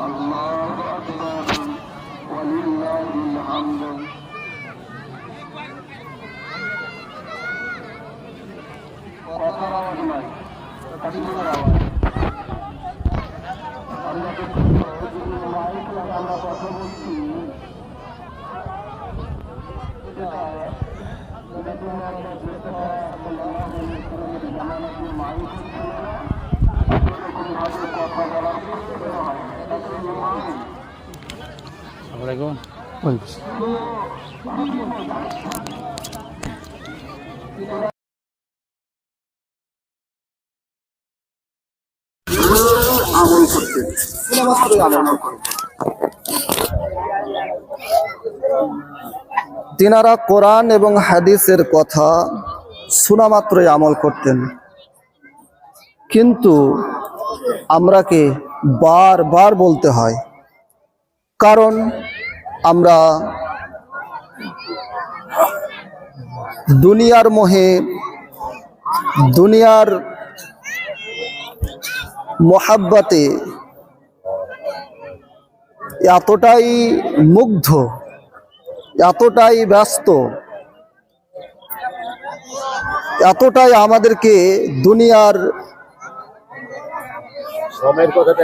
الله أكبر ولله الحمد কথার আওয়াজ নাই কাশ্মীরের আওয়াজ আমরা তো মাইক লাগে আমরা কথা বলছি এটা এটা তোমার যেটা আল্লাহ জামানাতে মাইক তিনারা কোরআন এবং হাদিসের কথা শোনা মাত্রই আমল করতেন। কিন্তু আমরাকে বারবার বলতে হয়? কারণ আমরা দুনিয়ার মোহে, দুনিয়ার মোহাব্বতে এতটাই মুগ্ধ, এতটাই ব্যস্ত, এতটাই আমাদেরকে দুনিয়ার সময়ের কথাটা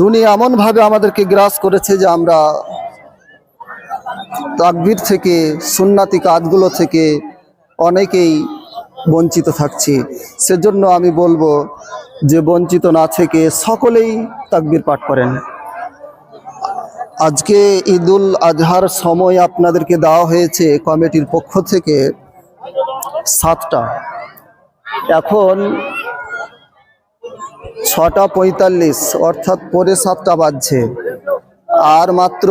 দুনিয়া এমনভাবে আমাদেরকে গ্রাস করেছে যে আমরা তাকবির থেকে, সুন্নাতি কাজগুলো থেকে অনেকেই বঞ্চিত থাকছি। সেজন্য আমি বলব যে বঞ্চিত না থেকে সকলেই তাকবির পাঠ করেন। আজকে ঈদুল আজহার সময় আপনাদেরকে দেওয়া হয়েছে কমিটির পক্ষ থেকে সাতটা। এখন ছটা পঁয়তাল্লিশ, অর্থাৎ পরে সাতটা বাজছে। আর মাত্র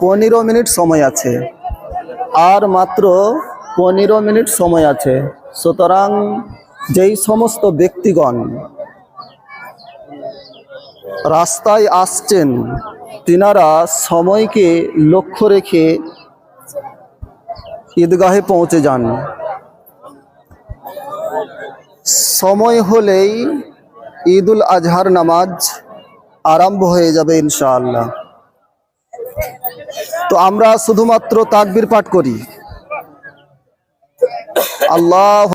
পনেরো মিনিট সময় আছে। আর মাত্র পনেরো মিনিট সময় আছে। সুতরাং যেই সমস্ত ব্যক্তিগণ রাস্তায় আসছেন, তিনারা সময়কে লক্ষ্য রেখে ঈদগাহে পৌঁছে যান। সময় হলেই ঈদুল আজহার নামাজ আরম্ভ হয়ে যাবে ইনশাআল্লাহ। তো আমরা শুধুমাত্র তাকবির পাঠ করি। আল্লাহ